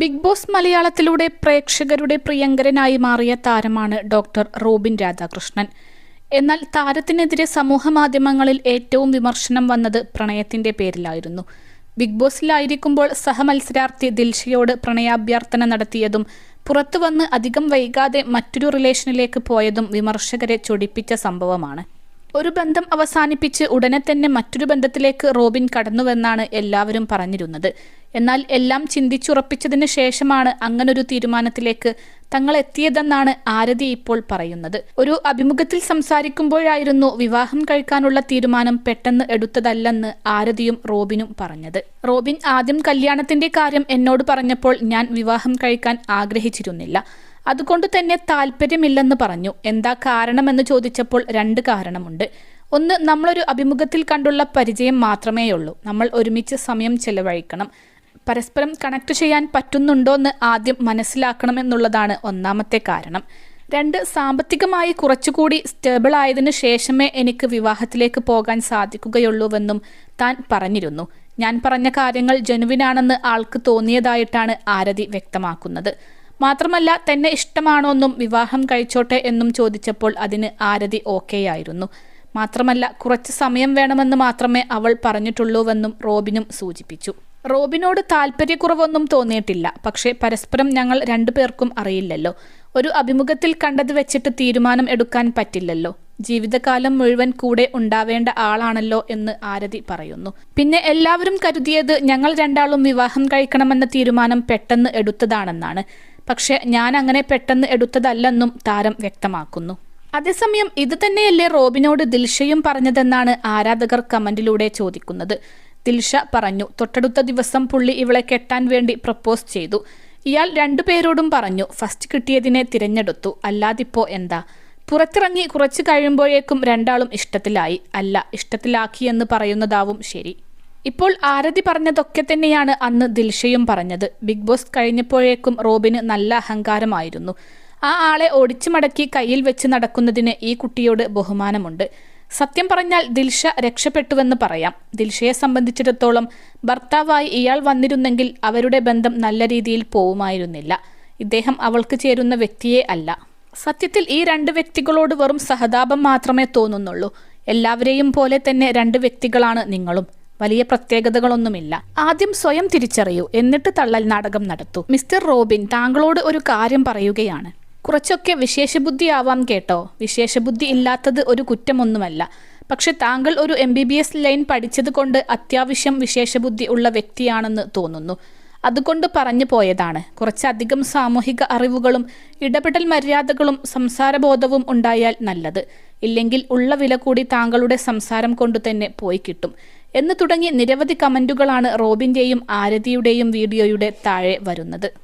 Big boss മലയാളത്തിലൂടെ പ്രേക്ഷകരുടെ പ്രിയങ്കരനായി മാറിയ താരമാണ് ഡോക്ടർ റോബിൻ രാധാകൃഷ്ണൻ. എന്നാൽ താരത്തിനെതിരെ സമൂഹ മാധ്യമങ്ങളിൽ ഏറ്റവും വിമർശനം വന്നത് പ്രണയത്തിന്റെ പേരിലായിരുന്നു. ബിഗ് ബോസിലായിരിക്കുമ്പോൾ സഹമത്സരാർത്ഥി ദിൽഷയോട് പ്രണയാഭ്യർത്ഥന നടത്തിയതും പുറത്തുവന്ന് അധികം വൈകാതെ മറ്റൊരു റിലേഷനിലേക്ക് പോയതും വിമർശകരെ ചൊടിപ്പിച്ച സംഭവമാണ്. ഒരു ബന്ധം അവസാനിപ്പിച്ച് ഉടനെ തന്നെ മറ്റൊരു ബന്ധത്തിലേക്ക് റോബിൻ കടന്നുവെന്നാണ് എല്ലാവരും പറഞ്ഞിരുന്നത്. എന്നാൽ എല്ലാം ചിന്തിച്ചുറപ്പിച്ചതിന് ശേഷമാണ് അങ്ങനൊരു തീരുമാനത്തിലേക്ക് തങ്ങൾ എത്തിയതെന്നാണ് ആരതി ഇപ്പോൾ പറയുന്നത്. ഒരു അഭിമുഖത്തിൽ സംസാരിക്കുമ്പോഴായിരുന്നു വിവാഹം കഴിക്കാനുള്ള തീരുമാനം പെട്ടെന്ന് എടുത്തതല്ലെന്ന് ആരതിയും റോബിനും പറഞ്ഞത്. റോബിൻ ആദ്യം കല്യാണത്തിന്റെ കാര്യം എന്നോട് പറഞ്ഞപ്പോൾ ഞാൻ വിവാഹം കഴിക്കാൻ ആഗ്രഹിച്ചിരുന്നില്ല. അതുകൊണ്ട് തന്നെ താല്പര്യമില്ലെന്ന് പറഞ്ഞു. എന്താ കാരണമെന്ന് ചോദിച്ചപ്പോൾ രണ്ട് കാരണമുണ്ട്. ഒന്ന് നമ്മളൊരു അഭിമുഖത്തിൽ കണ്ടുള്ള പരിചയം മാത്രമേയുള്ളൂ. നമ്മൾ ഒരുമിച്ച് സമയം ചെലവഴിക്കണം. പരസ്പരം കണക്ട് ചെയ്യാൻ പറ്റുന്നുണ്ടോ എന്ന് ആദ്യം മനസ്സിലാക്കണം എന്നുള്ളതാണ് ഒന്നാമത്തെ കാരണം. രണ്ട് സാമ്പത്തികമായി കുറച്ചുകൂടി സ്റ്റേബിൾ ആയതിനു ശേഷമേ എനിക്ക് വിവാഹത്തിലേക്ക് പോകാൻ സാധിക്കുകയുള്ളൂവെന്നും താൻ പറഞ്ഞിരുന്നു. ഞാൻ പറഞ്ഞ കാര്യങ്ങൾ ജനുവിനാണെന്ന് ആൾക്ക് തോന്നിയതായിട്ടാണ് ആരതി വ്യക്തമാക്കുന്നത്. മാത്രമല്ല തന്നെ ഇഷ്ടമാണോ എന്നും വിവാഹം കഴിച്ചോട്ടെ എന്നും ചോദിച്ചപ്പോൾ അതിന് ആരതി ഓക്കെയായിരുന്നു. മാത്രമല്ല കുറച്ച് സമയം വേണമെന്ന് മാത്രമേ അവൾ പറഞ്ഞിട്ടുള്ളൂവെന്നും റോബിനും സൂചിപ്പിച്ചു. റോബിനോട് താല്പര്യക്കുറവൊന്നും തോന്നിയിട്ടില്ല. പക്ഷേ പരസ്പരം ഞങ്ങൾ രണ്ടുപേർക്കും അറിയില്ലല്ലോ. ഒരു അഭിമുഖത്തിൽ കണ്ടത് വെച്ചിട്ട് തീരുമാനം എടുക്കാൻ പറ്റില്ലല്ലോ. ജീവിതകാലം മുഴുവൻ കൂടെ ഉണ്ടാവേണ്ട ആളാണല്ലോ എന്ന് ആരതി പറയുന്നു. പിന്നെ എല്ലാവരും കരുതിയത് ഞങ്ങൾ രണ്ടാളും വിവാഹം കഴിക്കണമെന്ന തീരുമാനം പെട്ടെന്ന് എടുത്തതാണെന്നാണ്. പക്ഷെ ഞാൻ അങ്ങനെ പെട്ടെന്ന് എടുത്തതല്ലെന്നും താരം വ്യക്തമാക്കുന്നു. അതേസമയം ഇത് തന്നെയല്ലേ റോബിനോട് ദിൽഷയും പറഞ്ഞതെന്നാണ് ആരാധകർ കമന്റിലൂടെ ചോദിക്കുന്നത്. ദിൽഷ പറഞ്ഞു തൊട്ടടുത്ത ദിവസം പുള്ളി ഇവളെ കെട്ടാൻ വേണ്ടി പ്രപ്പോസ് ചെയ്തു. ഇയാൾ രണ്ടുപേരോടും പറഞ്ഞു ഫസ്റ്റ് കിട്ടിയതിനെ തിരഞ്ഞെടുത്തു. അല്ലാതിപ്പോ എന്താ? പുറത്തിറങ്ങി കുറച്ചു കഴിയുമ്പോഴേക്കും രണ്ടാളും ഇഷ്ടത്തിലായി. അല്ല ഇഷ്ടത്തിലാക്കി എന്ന് പറയുന്നതാവും ശരി. ഇപ്പോൾ ആരതി പറഞ്ഞതൊക്കെ തന്നെയാണ് അന്ന് ദിൽഷയും പറഞ്ഞത്. ബിഗ് ബോസ് കഴിഞ്ഞപ്പോഴേക്കും റോബിന് നല്ല അഹങ്കാരമായിരുന്നു. ആ ആളെ ഒടിച്ചു മടക്കി കയ്യിൽ വെച്ച് നടക്കുന്നതിന് ഈ കുട്ടിയോട് ബഹുമാനമുണ്ട്. സത്യം പറഞ്ഞാൽ ദിൽഷ രക്ഷപ്പെട്ടുവെന്ന് പറയാം. ദിൽഷയെ സംബന്ധിച്ചിടത്തോളം ഭർത്താവായി ഇയാൾ വന്നിരുന്നെങ്കിൽ അവരുടെ ബന്ധം നല്ല രീതിയിൽ പോവുമായിരുന്നില്ല. ഇദ്ദേഹം അവൾക്ക് ചേരുന്ന വ്യക്തിയെ അല്ല. സത്യത്തിൽ ഈ രണ്ട് വ്യക്തികളോട് വെറും സഹതാപം മാത്രമേ തോന്നുന്നുള്ളൂ. എല്ലാവരെയും പോലെ തന്നെ രണ്ട് വ്യക്തികളാണ് നിങ്ങളും. വലിയ പ്രത്യേകതകളൊന്നുമില്ല. ആദ്യം സ്വയം തിരിച്ചറിയൂ. എന്നിട്ട് തള്ളൽ നാടകം നടത്തൂ. മിസ്റ്റർ റോബിൻ താങ്കളോട് ഒരു കാര്യം പറയുകയാണ്. കുറച്ചൊക്കെ വിശേഷബുദ്ധിയാവാം കേട്ടോ. വിശേഷബുദ്ധി ഇല്ലാത്തത് ഒരു കുറ്റമൊന്നുമല്ല. പക്ഷെ താങ്കൾ ഒരു M B B S line പഠിച്ചത് കൊണ്ട് അത്യാവശ്യം വിശേഷബുദ്ധി ഉള്ള വ്യക്തിയാണെന്ന് തോന്നുന്നു. അതുകൊണ്ട് പറഞ്ഞു പോയതാണ്. കുറച്ചധികം സാമൂഹിക അറിവുകളും ഇടപെടൽ മര്യാദകളും സംസാരബോധവും ഉണ്ടായാൽ നല്ലത്. ഇല്ലെങ്കിൽ ഉള്ള വില കൂടി താങ്കളുടെ സംസാരം കൊണ്ട് തന്നെ പോയി കിട്ടും. എന്ന് തുടങ്ങി നിരവധി കമന്റുകളാണ് റോബിന്റെയും ആരതിയുടെയും വീഡിയോയുടെ താഴെ വരുന്നത്.